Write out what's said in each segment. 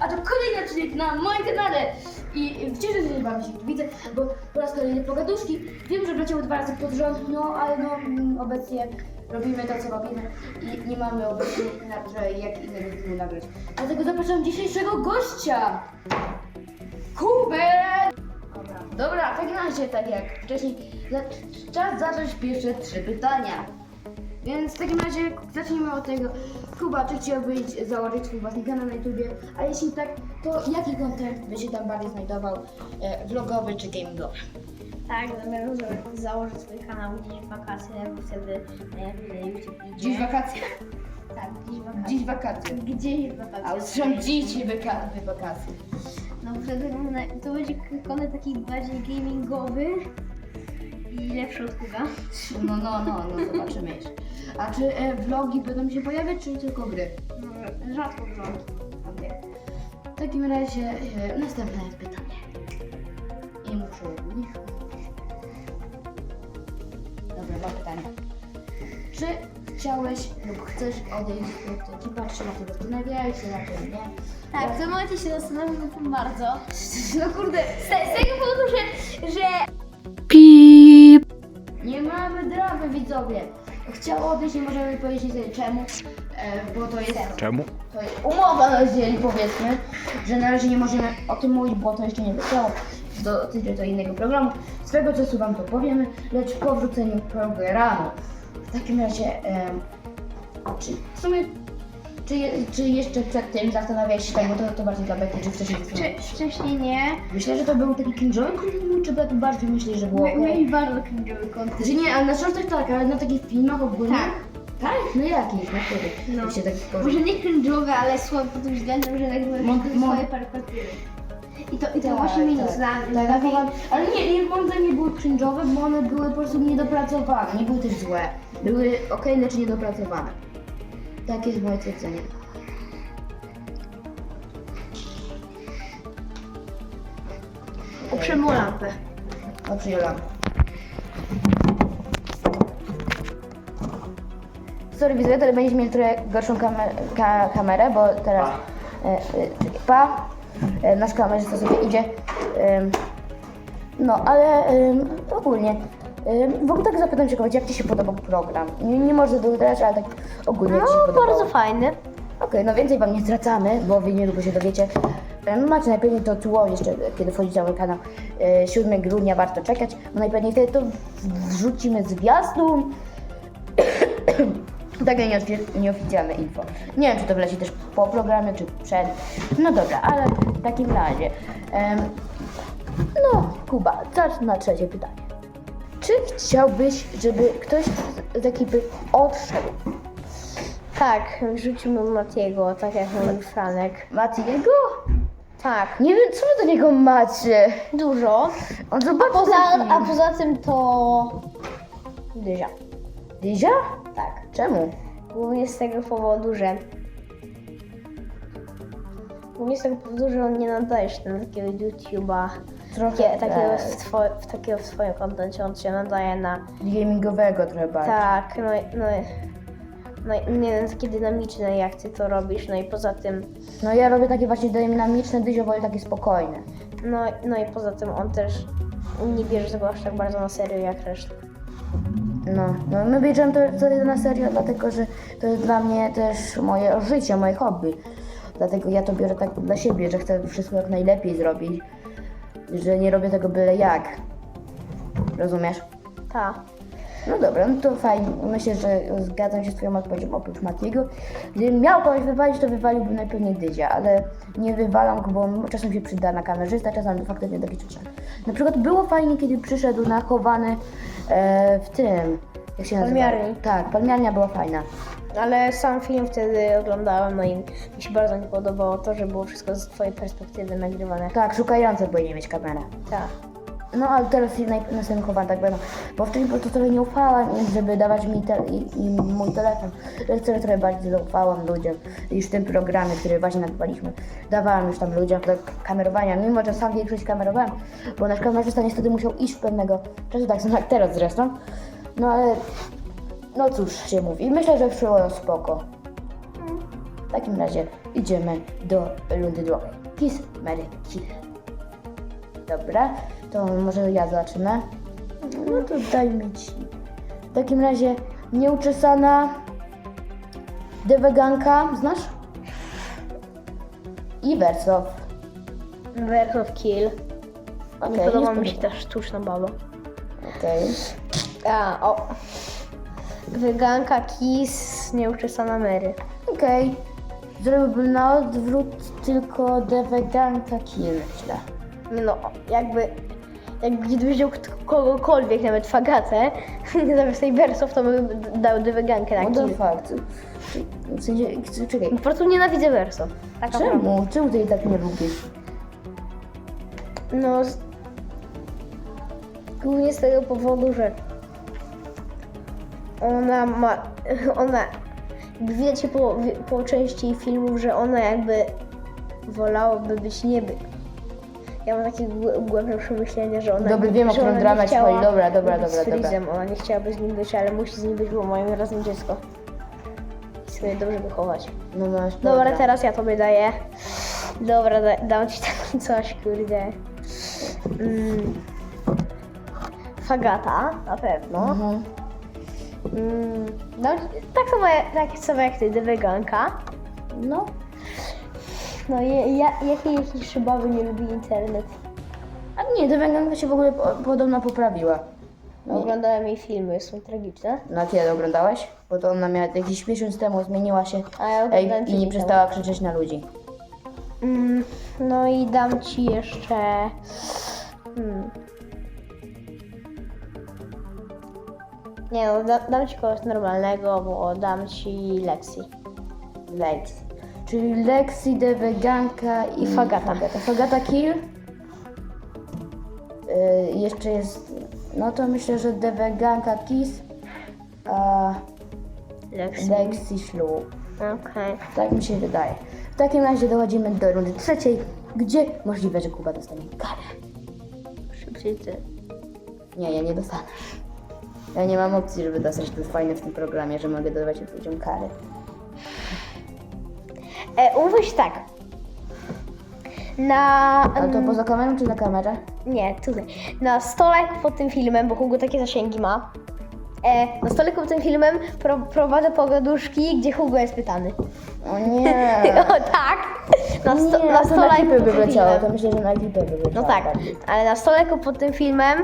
A to kolejny odcinek na moim kanale. I cieszę się, że Wam się widzę, bo po raz kolejny pogaduszki. Wiem, że wleciały dwa razy pod rząd, no ale no mm, obecnie robimy to, co robimy i nie mamy obecnie że jak innego filmu nagrać. Dlatego zapraszam dzisiejszego gościa, Hubert! Dobra, w takim razie, tak jak wcześniej, za- czas zacząć pierwsze trzy pytania. Więc w takim razie zacznijmy od tego. Kuba, czy chciałbyś założyć swój własny kanał na YouTubie? A jeśli tak, to jaki content by się tam bardziej znajdował? E, vlogowy czy gamingowy? Tak, zamierzam za- założyć swój kanał gdzieś w wakacje, bo wtedy najlepiej YouTube idzie. Dziś wakacje. Tak, gdzieś w wakacje. Dziś wakacje. Gdzieś wakacje. A usłyszałem dziś wyka- wy wakacje. No wtedy na- to będzie kontent taki bardziej gamingowy i lepszy od Kuga. No, no, no, no, zobaczymy jeszcze. A czy e, vlogi będą się pojawiać, czy tylko gry? No, rzadko wrząt. Okej. W takim razie e, następne pytanie. I muszę nich. Dobra, dwa pytania. Czy chciałeś lub chcesz odejść od ekipa, czy na to zastanawiałeś się, na tym nie? Tak, w tym momencie się zastanawiam tym bardzo. No kurde, Z, z tego powodu, że, że nie mamy dramy widzowie. Chciał odejść, nie możemy powiedzieć sobie czemu, e, bo to jest... Czemu? To jest umowa na dzień, powiedzmy, że na razie nie możemy o tym mówić, bo to jeszcze nie wleciało. Dotyczy to innego programu. Swego czasu Wam to powiemy, lecz po wrzuceniu programu. W takim razie, em, czy w sumie, czy, je, czy jeszcze przed tym zastanawiałeś się, tak, bo to, to bardziej dla czy wcześniej wcze- zastanawiałeś? wcześniej nie. Myślę, że to był taki cringe'owy content, czy Beki bardziej myśli, że było My, okej? mieli bardzo cringe'owy content. Że nie, ale na shortach tak, ale na takich filmach ogólnie? Tak. Tak? No jakich, na których? No. Się tak Może nie cringe'owe, ale słabe pod tym względem, że nagrywamy Mo- tylko mo- swoje parkotury. I to, i to Tak, właśnie minus tak. dla Tak, dla tak, mnie. ale nie, nie, moim zdaniem nie były cringe'owe, bo one były po prostu niedopracowane, nie były też złe. Były ok, lecz niedopracowane. Takie jest moje twierdzenie. Uprzemy lampę. No przyjąłam. Sorry widzowie, ale będziecie mieli trochę gorszą kamer ka kamerę, bo teraz... E, e, pa! E, nasz kamerzysta sobie idzie. Em, no, ale em, ogólnie... w ogóle tak zapytam Cię, kobiet, jak Ci się podobał program? Nie, nie może dodać, ale tak ogólnie jak Ci się No, podobało. bardzo fajny. Okej, no więcej Wam nie zdradzamy, bo Wy niedługo się dowiecie. E, macie najpewniej to tło jeszcze, kiedy wchodzicie na mój kanał. E, 7 grudnia warto czekać, bo najpewniej wtedy to wrzucimy zwiastun. Takie nieofi- nieoficjalne info. Nie wiem, czy to wleci też po programie, czy przed. No dobra, ale w takim razie. em, no, Kuba, zacznę na trzecie pytanie. Czy chciałbyś, żeby ktoś z- ekipy odszedł? Tak, wrzucimy Matiego, tak jak mówił Franek. Matiego? Tak, Nie wiem, co wy do niego macie. dużo. On zobaczy Poza, a poza tym to... Dyzia. Dizia? Tak. Czemu? Głównie z tego powodu, że... Głównie z tego powodu, że on nie nadaje się na takiego YouTube'a. Trochę takiego, w two, w takiego w swoim kontencie on się nadaje na... Gamingowego trochę bardziej. Tak, no, no, i- no nie wiem, takie dynamiczne jak ty to robisz, no i poza tym... No ja robię takie właśnie dynamiczne, Dizio wolę takie spokojne. No, no i poza tym on też nie bierze tego aż tak bardzo na serio jak reszta. No, no my bierzemy to wtedy na serio, dlatego że to jest dla mnie też moje życie, moje hobby. Dlatego ja to biorę tak dla siebie, że chcę wszystko jak najlepiej zrobić. Że nie robię tego byle jak. Rozumiesz? Ta. No dobra, no to fajnie. Myślę, że zgadzam się z Twoją odpowiedzią oprócz Matiego. Gdybym miał kogoś wywalić, to wywaliłbym najpewniej Dyzia, ale nie wywalam go, bo czasem się przyda na kamerzysta, czasem faktycznie taki czasem. Na przykład było fajnie, kiedy przyszedł nachowany e, w tym. Jak się nazywa? Palmiarni. Tak, palmiarnia była fajna. Ale sam film wtedy oglądałem, no i mi się bardzo nie podobało to, że było wszystko z twojej perspektywy nagrywane. Tak, szukające powinien mieć kamerę. Tak. No ale teraz naj- następnym chowanym tak będą. Bo wcześniej po prostu trochę nie ufałam, im, żeby dawać mi te, i, i mój telefon. Teraz trochę, trochę bardziej zaufałam ludziom. Już w tym programie, który właśnie nagrywaliśmy, dawałam już tam ludziom do kamerowania, mimo że sam większość kamerowałem, bo nasz kamerzysta niestety musiał iść pewnego czasu, tak samo jak teraz zresztą. No ale, no cóż się mówi. Myślę, że przyszło spoko. W takim razie idziemy do rundy drugiej. Kiss, Mary, kill. Dobra, to może ja zacznę. No to dajmy ci. W takim razie nieuczesana deweganka, znasz? I Wersow. Verse of Kill. Okej, nie podoba mi się ta sztuczna baba. Okej. A, o. Wyganka Kiss, nieuczesana Mary. Okej. Zrobiłbym na odwrót tylko deweganka kill, myślę. No, jakby... Jak gdybyś wziął kogokolwiek, nawet Fagatę, zamiast tej Versów, to bym dał dywegankę na No to kill. fakt. W sensie, czekaj. Po prostu nienawidzę Versów. Tak naprawdę. Czemu? Czemu ty jej tak nie lubisz? No, z... głównie z tego powodu, że ona ma, ona, się po, po części filmów, że ona jakby wolałaby być nieby. Ja mam takie głę- głębsze przemyślenie, że ona, Dobra, wiem, o nie dramę ci chodzi. Dobra, dobra, dobra, z Freezem. Ona nie chciałaby z nim być, ale musi z nim być, bo mają razem dziecko. I sobie dobrze wychować. No masz Dobra, dobra. teraz ja tobie daję. Dobra, da, dam ci taki coś, kurde. Mm. Fagata, na pewno. Mhm. Mm. Ci, tak, samo, jak- tak samo jak ty, dyweganka. No. No, ja, ja, jakiej jakiejś szybowy nie lubi internet. A nie, deweganka się w ogóle po, podobno poprawiła. No, oglądałem jej filmy, są tragiczne. Na kiedy oglądałeś? Bo to ona miała jakiś miesiąc temu, zmieniła się A ja Ej, oglądałem i nie przestała krzyczeć na ludzi. Mm, no i dam ci jeszcze. Hmm. Nie no, da, dam ci kogoś normalnego, bo dam ci Lexi. Lexi. Czyli Lexi, deweganka i Fagata. Fagata, Fagata kill. Y, jeszcze jest, no to myślę, że deweganka kiss, a Lexi. Lexi ślub. Okej. Tak mi się wydaje. W takim razie dochodzimy do rundy trzeciej, gdzie możliwe, że Kuba dostanie karę. Szybciej ty. Nie, ja nie dostanę. Ja nie mam opcji, żeby dostać to fajne w tym programie, że mogę dawać ludziom kary. E, się tak. Na. Ale to poza kamerą czy na kamerze? Nie, tutaj. Na stole pod tym filmem, bo Hugo takie zasięgi ma. E, na stole pod tym filmem pro, prowadzę pogaduszki, gdzie Hugo jest pytany. O nie! o tak! Na, sto, nie, na to stole na klipy pod by tym leciało, filmem. to myślę, że na klipy by leciało. No tak, ale na stole pod tym filmem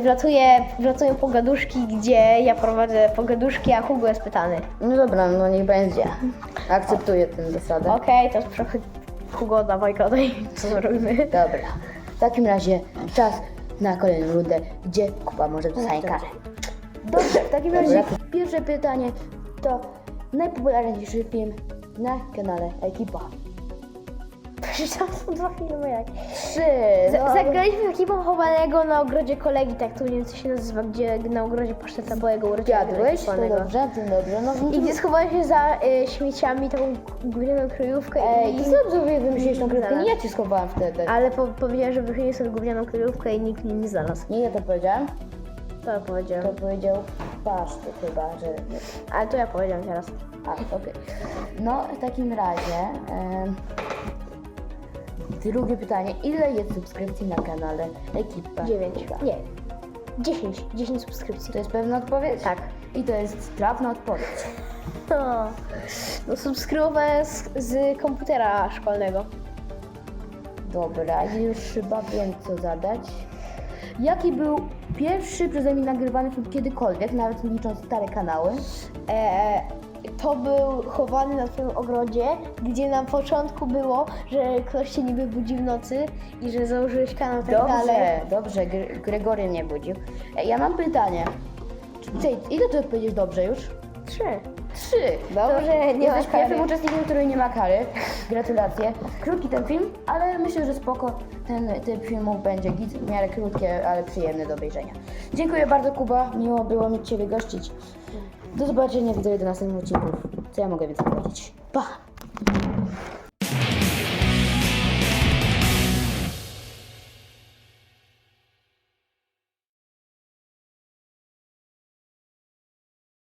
wlatuje, wlatują pogaduszki, gdzie ja prowadzę pogaduszki, a Hugo jest pytany. No dobra, no niech będzie. Akceptuję tę zasadę. Okej, to trochę Hugo, dawaj gadaj, co zrobimy. Dobra. W takim razie czas na kolejną rundę, gdzie Kuba może dostać karę. Dobrze, w takim razie pierwsze pytanie to najpopularniejszy film na kanale Ekipa. Tam są dwa filmy jak. Trzy. Z- no. Zagraliśmy takiego chowanego na ogrodzie kolegi, tak tu nie wiem co się nazywa, gdzie na ogrodzie paszteta byłego urodzenia. Jadłeś? To chowanego. dobrze, to dobrze. No, I gdzie schowałeś się za y, śmieciami taką gównianą kryjówkę Ej, i... co sobie wymyśliłeś tą kryptę? Nie ja ci schowałam wtedy. Ale po, powiedziałem, że wychylił sobie gównianą kryjówkę i nikt mnie nie znalazł. Nie ja to powiedziałem. To ja powiedziałem. To powiedział paszty chyba, że... Ale to ja powiedziałem teraz. A, okej. No, w takim razie... em, drugie pytanie. Ile jest subskrypcji na kanale Ekipa? Dziewięć. Nie. Dziesięć. Dziesięć subskrypcji. To jest pewna odpowiedź? Tak. I to jest trafna odpowiedź. No, no subskrybowałem z, z komputera szkolnego. Dobra, już chyba wiem co zadać. Jaki był pierwszy przeze mnie nagrywany film kiedykolwiek, nawet licząc stare kanały? E, to był chowany na twoim ogrodzie, gdzie na początku było, że ktoś cię niby budzi w nocy i że założyłeś kanał tak dalej. Dobrze, dobrze, Gr- Gregory mnie budził. Ej, ja mam pytanie. Czy, ile ty odpowiedziesz dobrze już? Trzy. Trzy. Dobrze, nie ma Jesteś kary. pierwszym uczestnikiem, który nie ma kary. Gratulacje. Krótki ten film, ale myślę, że spoko. Ten typ filmów będzie git, w miarę krótkie, ale przyjemny do obejrzenia. Dziękuję bardzo Kuba, miło było mi Ciebie gościć. Do zobaczenia, do następnych odcinków. Co ja mogę więcej powiedzieć? Pa!